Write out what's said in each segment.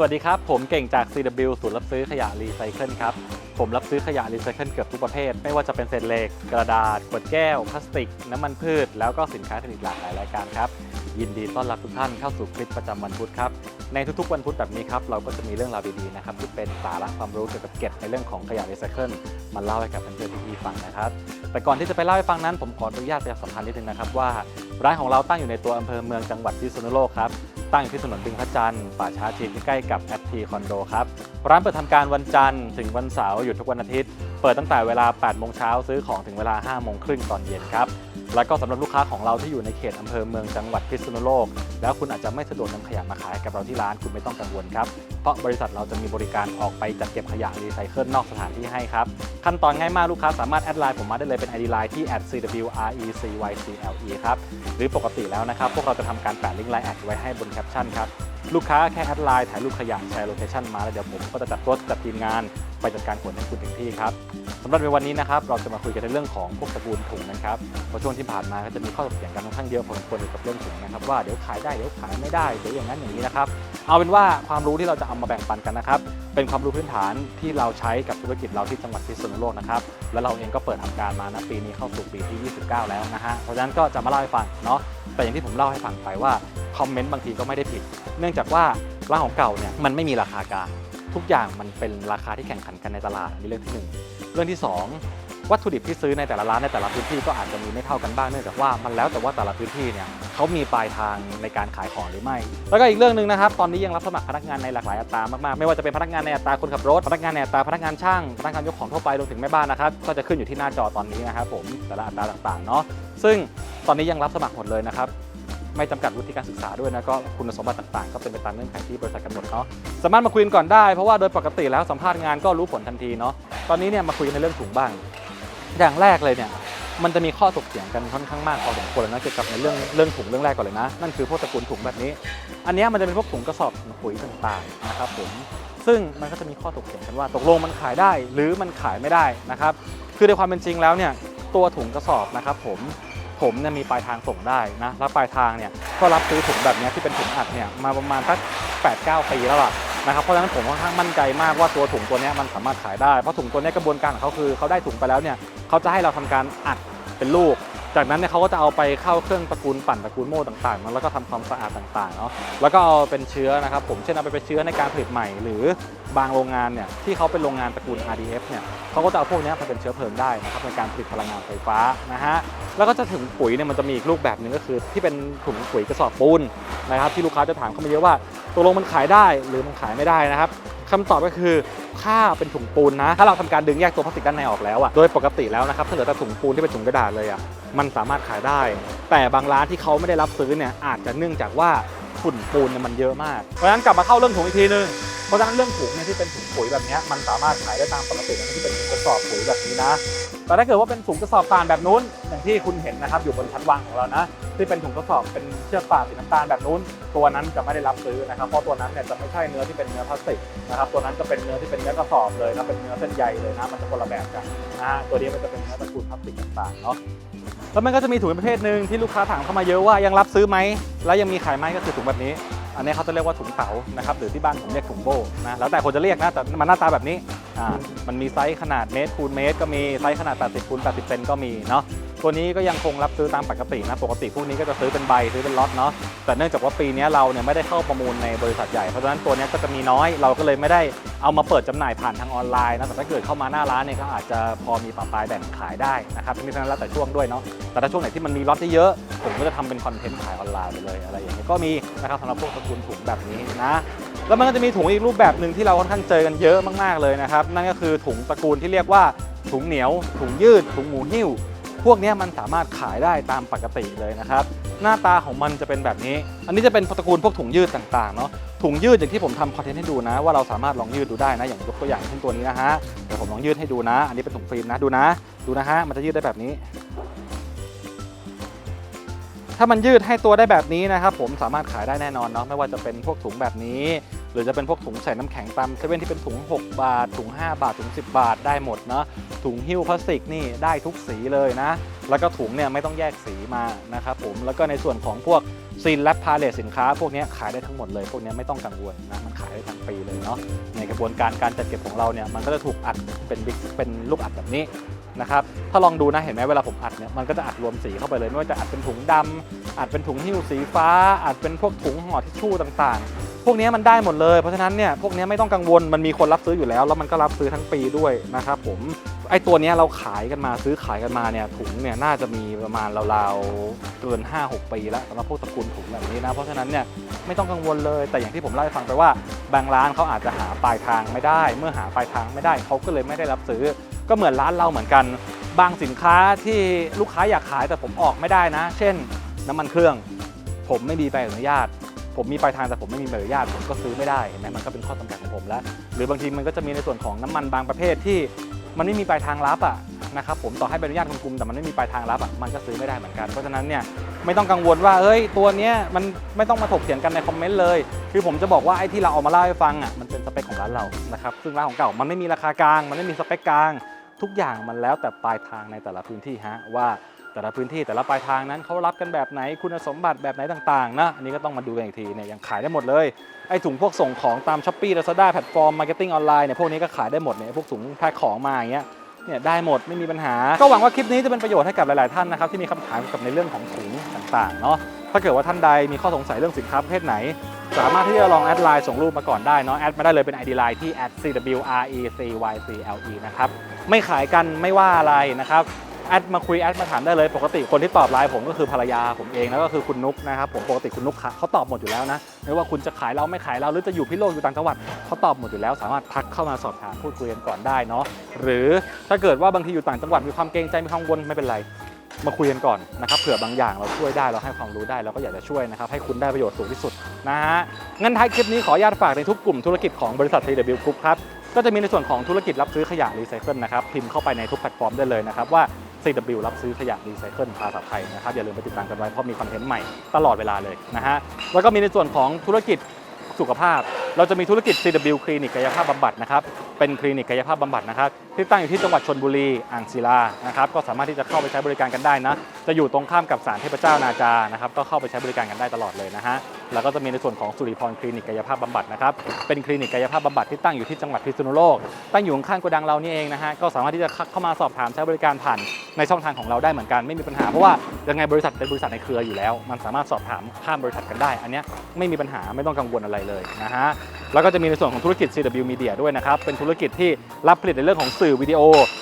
สวัสดีครับ ผมเก่งจาก CW ศูนย์รับซื้อขยะรีไซเคิลครับ ผมรับซื้อขยะรีไซเคิลเกือบทุกประเภท ไม่ว่าจะเป็นเศษเหล็ก กระดาษ ขวดแก้ว พลาสติก น้ำมันพืช แล้วก็สินค้าชนิดหลากหลายรายการครับ ยินดีต้อนรับทุกท่านเข้าสู่คลิปประจำวันพุธครับ ในทุกๆวันพุธแบบนี้ครับ เราก็จะมีเรื่องราวดีๆนะครับที่เป็นสาระความรู้เกี่ยวกับเก็บในเรื่องของขยะรีไซเคิลมาเล่าให้กับเพื่อนๆพี่ๆฟังนะครับ แต่ก่อนที่จะไปเล่าให้ฟังนั้น ผมขออนุญาตประชาสัมพันธ์นิดนึงนะครับว่าร้านของเราตั้งอยู่ในตัวอำเภอเมืองจังหวัดพิษณุโลกครับ ตั้งที่ถนนบึงพระจันทร์ป่าช้าจีนใกล้กับแอปทีคอนโดครับ ร้านเปิดทำการวันจันทร์ถึงวันเสาร์หยุดทุกวันอาทิตย์ เปิดตั้งแต่เวลา 8 โมงเช้าซื้อของถึงเวลา 5 โมงครึ่งตอนเย็นครับ แล้วก็สำหรับลูกค้าของเราที่อยู่ในเขตอำเภอเมืองจังหวัดพิษณุโลก แล้วคุณอาจจะไม่สะดวกนำขยะมาขายกับเราที่ร้านคุณไม่ต้องกังวลครับ เพราะบริษัทเราจะมีบริการออกไปจัดเก็บขยะรีไซเคิลนอกสถานที่ให้ครับ ขั้นตอนง่ายมากลูกค้าสามารถแอดไลน์ผมมาได้เลยเป็น ID Line ที่ @cwrecycle ครับ หรือปกติแล้วนะครับพวกเราจะทำการแปะลิงก์ไลน์แอดไว้ให้บนแคปชั่นครับลูกค้าแค่แอดไลน์ถ่ายรูปขยะแชร์โลเคชั่นมาแล้วเดี๋ยวผมก็จะจัดรถจัดทีมงาน ไปจัดการขนให้คุณถึงที่ครับสำหรับในวันนี้นะครับเราจะมาคุยกันในเรื่องของพวกตระกูลถุงนะครับเพราะช่วงที่ผ่านมาก็จะมีข้อถกเถียงกันค่อนข้างเยอะพอสมควรเกี่ยวกับเรื่องถุงนะครับว่าเดี๋ยวขายได้เดี๋ยวขายไม่ได้เดี๋ยวอย่างนั้นอย่างนี้นะครับเอาเป็นว่าความรู้ที่เราจะเอามาแบ่งปันกันนะครับเป็นความรู้พื้นฐานที่เราใช้กับธุรกิจเราที่จังหวัดพิษณุโลกนะครับแล้วเราเองก็เปิดทำการมาณปีนี้เข้าสู่ปีที่ 29 แล้วนะฮะเพราะฉะนั้นก็จะมาเล่าให้ฟังเนาะแต่อย่างที่ผมเล่าให้ฟังไปว่าคอมเมนต์บางทีก็ไม่ได้ผิด เนื่องจากว่าร้านของเก่าเนี่ยมันไม่มีราคากลาง ทุกอย่างมันเป็นราคาที่แข่งขันกันในตลาดนี่เรื่องที่หนึ่งเรื่องที่สองวัตถุดิบที่ซื้อในแต่ละร้านในแต่ละพื้นที่ก็อาจจะมีไม่เท่ากันบ้างเนื่องจากว่ามันแล้วแต่ว่าแต่ละพื้นที่เนี่ยเขามีปลายทางในการขายของหรือไม่ แล้วก็อีกเรื่องหนึ่งนะครับ ตอนนี้ยังรับสมัครพนักงานในหลากหลายอัตรามากๆ ไม่ว่าจะเป็นพนักงานในอัตราคนขับรถ พนักงานในอัตราพนักงานช่าง พนักงานยกของทั่วไปรวมถึงแม่บ้านนะครับ ก็จะขึ้นอยู่ที่หน้าจอตอนนี้นะครับผม แต่ละอัตราต่างๆ เนาะ ซึ่งตอนนี้ยังรับสมัครหมดเลยนะครับ ไม่จำกัดวุฒิการศึกษาด้วยนะก็คุณสมบัติต่างๆ ก็เป็นไปตามเงื่อนไขที่บริษัทกำหนดเนาะสามารถมาคุยกันก่อนได้เพราะว่าโดยปกติแล้วสัมภาษณ์งานก็รู้ผลทันทีเนาะตอนนี้เนี่ยมาคุยกันในเรื่องถุงบ้าง อย่างแรกเลยเนี่ยมันจะมีข้อถกเถียงกันค่อนข้างมากพอสมควรเลยนะเกี่ยวกับในเรื่องเรื่องถุงเรื่องแรกก่อนเลยนะ นั่นคือพวกตระกูลถุงแบบนี้ อันนี้มันจะเป็นพวกถุงกระสอบปุ๋ยต่างๆนะครับผมซึ่งมันก็จะมีข้อถกเถียงกันว่า ตกลงมันขายได้หรือมันขายไม่ได้นะครับคือในความเป็นจริงแล้วเนี่ยตัวถุงกระสอบนะครับผม ผมเนี่ยมีปลายทางส่งได้นะแล้วปลายทางเนี่ยก็รับซื้อถุงแบบนี้ที่เป็นถุงอัดเนี่ยมาประมาณสัก8-9ปีแล้วล่ะนะครับเพราะฉะนั้นผมค่อนข้างมั่นใจมากว่าตัวถุงตัวนี้มันสามารถขายได้เพราะถุงตัวนี้กระบวนการของเขาคือเขาได้ถุงไปแล้วเนี่ยเขาจะให้เราทำการอัดเป็นลูก จากนั้นเนี่ยเขาก็จะเอาไปเข้าเครื่องตระกูลปั่นตระกูลโม่ต่างๆเนแล้วก็ทำความสะอาดต่างๆเนาะแล้วก็เอาเป็นเชื้อนะครับผมเช่นเอาไปเป็นเชื้อในการผลิตใหม่ หรือบางโรงงานเนี่ยที่เขาเป็นโรงงานตระกูล RDF เนี่ยเขาก็จะเอาพวกนี้ยมาเป็นเชื้อเพลิงได้นะครับในการผลิตพลังงานไฟฟ้านะฮะแล้วก็จะถึงปุ๋ยเนี่ยมันจะมีอีกรูปแบบหนึ่งก็คือ ที่เป็นถุงปุ๋ยกระสอบปูนนะครับที่ลูกค้าจะถามเข้ามาเยอะว่าตกลงมันขายได้หรือมันขายไม่ได้นะครับคำตอบก็คือถ้าเป็นถุงปูนนะ ถ้าเราทำการดึงแยกตัวพลาสติกด้านในออกแล้วอะโดยปกติแล้วนะครับถ้าเหลือแต่ถุงปูนที่เป็นถุงกระดาษเลยอะ มันสามารถขายได้ แต่บางร้านที่เขาไม่ได้รับซื้อเนี่ยอาจจะเนื่องจากว่าฝุ่นปูนเนี่ยมันเยอะมาก เพราะฉะนั้นกลับมาเข้าเรื่องถุงอีกทีนึงเพราะฉะนั้นเรื่องถุงเนี่ยที่เป็นถุงปุ๋ยแบบนี้มันสามารถขายได้ตามปกติที่เป็นถุงกระสอบปุ๋ยแบบนี้นะ แต่ถ้าเกิดว่าเป็นถุงกระสอบป่านแบบนู้น อย่างที่คุณเห็นนะครับอยู่บนชั้นวางของเรานะ ที่เป็นถุงกระสอบเป็นเชือกป่านสีน้ำตาลแบบนู้น ตัวนั้นจะไม่ได้รับซื้อนะครับ เพราะตัวนั้นเนี่ยจะไม่ใช่เนื้อที่เป็นเนื้อพลาสติกนะครับตัวนั้นจะเป็นเนื้อที่เป็นเนื้อกระสอบเลยนะเป็นเนื้อเส้นใยเลยนะมันจะคนละแบบกันนะฮะตัวนี้มันจะเป็นเนื้อตะกูลพลาสติกต่างๆเนาะแล้วมันก็จะมีถุงประเภทหนึ่งที่ลูกค้าถามเข้ามาเยอะว่ายังรับซื้อไหมแล้วยังมีขายไหมก็คือถุงแบบนี้ อันนี้เขาจะเรียกว่าถุงเต๋านะครับหรือที่บ้านผมเรียกถุงโบนะแล้วแต่คนจะเรียกนะแต่มันหน้าตาแบบนี้ มันมีไซส์ขนาดเมตรคูณเมตร ก็มีไซส์ขนาด 80คูณ80 เซนก็มีเนาะตัวนี้ก็ยังคงรับซื้อตามปกตินะ ปกติพวกนี้ก็จะซื้อเป็นใบซื้อเป็นล็อตเนาะแต่เนื่องจากว่าปีนี้เราเนี่ยไม่ได้เข้าประมูลในบริษัทใหญ่เพราะฉะนั้นตัวนี้ก็จะมีน้อยเราก็เลยไม่ได้เอามาเปิดจำหน่ายผ่านทางออนไลน์นะแต่ถ้าเกิดเข้ามาหน้าร้านเนี่ยก็อาจจะพอมีปะปลายแบ่งขายได้นะครับทั้งนี้ทั้งนั้นแล้วแต่ช่วงด้วยเนาะแต่ถ้าช่วงไหนที่มันมีล็อตเยอะผมก็จะทำเป็นคอนเทนต์ขายออนไลน์ไปเลยอะไรอย่างเงี้ยก็มีนะครับสำหรับพวกตระกูลถุงแบบนี้นะ แล้วมันก็จะมีถุงอีกรูปแบบหนึ่งที่เราค่อนข้างเจอกันเยอะมากๆเลยนะครับ นั่นก็คือถุงตระกูลที่เรียกว่าถุงเหนียว ถุงยืด ถุงหมูหิ้ว พวกนี้มันสามารถขายได้ตามปกติเลยนะครับ หน้าตาของมันจะเป็นแบบนี้ อันนี้จะเป็นตระกูลพวกถุงยืดต่างๆเนาะ ถุงยืดอย่างที่ผมทำคอนเทนต์ให้ดูนะ ว่าเราสามารถลองยืดดูได้นะ อย่างยกตัวอย่างเช่นตัวนี้นะฮะ เดี๋ยวผมลองยืดให้ดูนะ อันนี้เป็นถุงฟิล์มนะดูนะ ดูนะฮะ มันจะยืดได้แบบนี้ ถ้ามันยืดให้ตัวได้แบบนี้นะครับผมสามารถขายได้แน่นอนเนาะ ไม่ว่าจะเป็นพวกถุงแบบนี้ หรือจะเป็นพวกถุงใส่น้ำแข็งตามเซเว่นที่เป็นถุง 6 บาท ถุง 5 บาท ถุง 10 บาทได้หมดเนาะถุงหิ้วพลาสติกนี่ได้ทุกสีเลยนะ แล้วก็ถุงเนี่ยไม่ต้องแยกสีมานะครับผมแล้วก็ในส่วนของพวกซีนและพาเลทสินค้า พวกนี้ขายได้ทั้งหมดเลย พวกนี้ไม่ต้องกังวลนะมันขายได้ทั้งปีเลยเนาะในกระบวนการการจัดเก็บของเราเนี่ยมันก็จะถูกอัดเป็นบิ๊กเป็นลูกอัดแบบนี้นะครับถ้าลองดูนะเห็นไหมเวลาผมอัดเนี่ยมันก็จะอัดรวมสีเข้าไปเลยไม่ว่าจะอัดเป็นถุงดำอัดเป็นถุงหิ้วสีฟ้าอัดเป็นพวกถุงห่อทิชชู่ต่างๆ วกนี้มันได้หมดเลย เพราะฉะนั้นเนี่ยพวกนี้ไม่ต้องกังวลมันมีคนรับซื้ออยู่แล้ว แล้วมันก็รับซื้อทั้งปีด้วยนะครับผมไอตัวนี้เราขายกันมาซื้อขายกันมาเนี่ยถุงเนี่ยน่าจะมีประมาณราวๆเกิน 5-6 ปีแล้วสำหรับพวกตระกูลถุงแบบนี้นะเพราะฉะนั้นเนี่ยไม่ต้องกังวลเลยแต่อย่างที่ผมเล่าให้ฟังไปว่า บางร้านเขาอาจจะหาปลายทางไม่ได้ เมื่อหาปลายทางไม่ได้เขาก็เลยไม่ได้รับซื้อ ก็เหมือนร้านเราเหมือนกัน บางสินค้าที่ลูกค้าอยากขายแต่ผมออกไม่ได้นะ เช่น น้ำมันเครื่อง ผมไม่มีใบอนุญาต ผมมีปลายทางแต่ผมไม่มีใบอนุญาตผมก็ซื้อไม่ได้เห็นไหมมันก็เป็นข้อจำกัดของผมแล้ว หรือบางทีมันก็จะมีในส่วนของน้ำมันบางประเภทที่ มันไม่มีปลายทางรับอะนะครับผมต่อให้ใบอนุญาตคุณคุมแต่มันไม่มีปลายทางรับอะมันก็ซื้อไม่ได้เหมือนกันเพราะฉะนั้นเนี่ยไม่ต้องกังวลว่าเอ้ยตัวเนี้ยมันไม่ต้องมาถกเถียงกันในคอมเมนต์เลย คือผมจะบอกว่าไอ้ที่เราเอามาเล่าให้ฟังอะมันเป็นสเปคของร้านเรานะครับซึ่งร้านของเก่ามันไม่มีราคากลาง มันไม่มีสเปคกลาง ทุกอย่างมันแล้วแต่ปลายทางในแต่ละพื้นที่ฮะว่า แต่ละพื้นที่แต่ละปลายทางนั้นเขารับกันแบบไหนคุณสมบัติแบบไหนต่างๆนะอันนี้ก็ต้องมาดูกันอีกทีเนี่ยยังขายได้หมดเลยไอ้ถุงพวกส่งของตามช้อปปี้ลาซาด้าแพลตฟอร์มมาร์เก็ตติ้งออนไลน์เนี่ยพวกนี้ก็ขายได้หมดเนี่ยพวกถุงแพ็คของมาอย่างเงี้ยเนี่ยได้หมดไม่มีปัญหา ก็หวังว่าคลิปนี้จะเป็นประโยชน์ให้กับหลายๆท่านนะครับที่มีคำถามเกี่ยวกับในเรื่องของถุงต่างๆเนาะถ้าเกิดว่าท่านใดมีข้อสงสัยเรื่องสินค้าประเภทไหน สามารถที่จะลองแอดไลน์ส่งรูปมาก่อนได้เนาะแอดมาได้เลยเป็น ID ไลน์ที่ @cwrecycle นะครับไม่ขายกันไม่ว่าอะไรนะครับ แอดมาคุยแอดมาถามได้เลย ปกติคนที่ตอบไลน์ผมก็คือภรรยาผมเองแล้วก็คือคุณนุกนะครับผมปกติคุณนุกเขาตอบหมดอยู่แล้วนะไม่ว่าคุณจะขายเราไม่ขายเราหรือจะอยู่พิโลกอยู่ต่างจังหวัดเขาตอบหมดอยู่แล้ว สามารถทักเข้ามาสอบถามพูดคุยกันก่อนได้เนาะหรือถ้าเกิดว่าบางทีอยู่ต่างจังหวัดมีความเกรงใจมีความกังวลไม่เป็นไรมาคุยกันก่อนนะครับเผื่อบางอย่างเราช่วยได้เราให้ความรู้ได้เราก็อยากจะช่วยนะครับให้คุณได้ประโยชน์สูงที่สุดนะฮะงั้นท้ายคลิปนี้ขออนุญาตฝากในทุกกลุ่มธุรกิจของบริษัท TW Group ครับก็จะมีในส่วนของธุรกิจรับซื้อขยะรีไซเคิลนะครับพิมพ์เข้าไปในทุกแพลตฟอร์มได้เลยนะครับว่า CW รับซื้อขยะรีไซเคิลภาษาไทยนะครับอย่าลืมไปติดตามกันไว้เพราะมีคอนเทนต์ใหม่ตลอดเวลาเลยนะฮะแล้วก็มีในส่วนของธุรกิจสุขภาพ เราจะมีธุรกิจ CW คลินิกกายภาพบำบัดนะครับเป็นคลินิกกายภาพบำบัดนะครับที่ตั้งอยู่ที่จังหวัดชนบุรีอ่างศิลานะครับก็สามารถที่จะเข้าไปใช้บริการกันได้นะจะอยู่ตรงข้ามกับศาลเทพเจ้านาจานะครับก็เข้าไปใช้บริการกันได้ตลอดเลยนะฮะ แล้วก็จะมีในส่วนของสุริพรคลินิกกายภาพบำบัดนะครับ เป็นคลินิกกายภาพบำบัดที่ตั้งอยู่ที่จังหวัดพิษณุโลก ตั้งอยู่ข้างๆโกดังเรานี่เองนะฮะ ก็สามารถที่จะเข้ามาสอบถามใช้บริการผ่านในช่องทางของเราได้เหมือนกันไม่มีปัญหา เพราะว่ายังไงบริษัทเป็นบริษัทในเครืออยู่แล้ว มันสามารถสอบถามข้ามบริษัทกันได้ อันเนี้ยไม่มีปัญหาไม่ต้องกังวลอะไรเลยนะฮะ แล้วก็จะมีในส่วนของธุรกิจ CW Media ด้วยนะครับ เป็นธุรกิจที่รับผลิตในเรื่องของสื่อวิดีโอ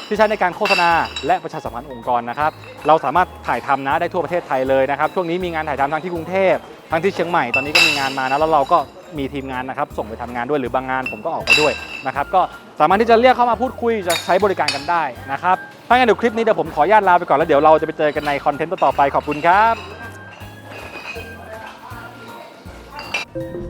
ที่ใช้ในการโฆษณา และประชาสัมพันธ์องค์กรนะครับ เราสามารถถ่ายทำนะได้ทั่วประเทศไทยเลยนะครับ ช่วงนี้มีงานถ่ายทำทั้งที่กรุงเทพ ทั้งที่เชียงใหม่ตอนนี้ก็มีงานมานะแล้วเราก็มีทีมงานนะครับส่งไปทำงานด้วยหรือบางงานผมก็ออกไปด้วยนะครับก็สามารถที่จะเรียกเข้ามาพูดคุยจะใช้บริการกันได้นะครับถ้างั้นเดี๋ยวคลิปนี้เดี๋ยวผมขออนุญาตลาไปก่อนแล้วเดี๋ยวเราจะไปเจอกันในคอนเทนต์ต่อไปขอบคุณครับ